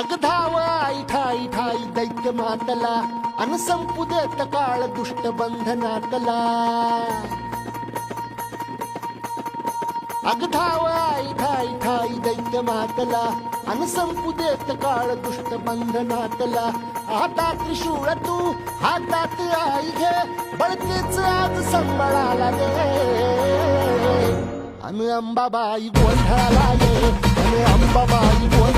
अग धाव आई ठाई ठाई दैत्य मातला अन संपू देत काळ दुष्ट बंधनातला अग धाव आई ठाई ठाई दैत्य मातला अन संपू देत काळ दुष्ट बंधनातला हातात त्रिशूळ तू हातात आई घे बळकेच आज संबळाला दे. अन अंबाबाई गोंधळाला ये अन अंबाबाई गोंधळाला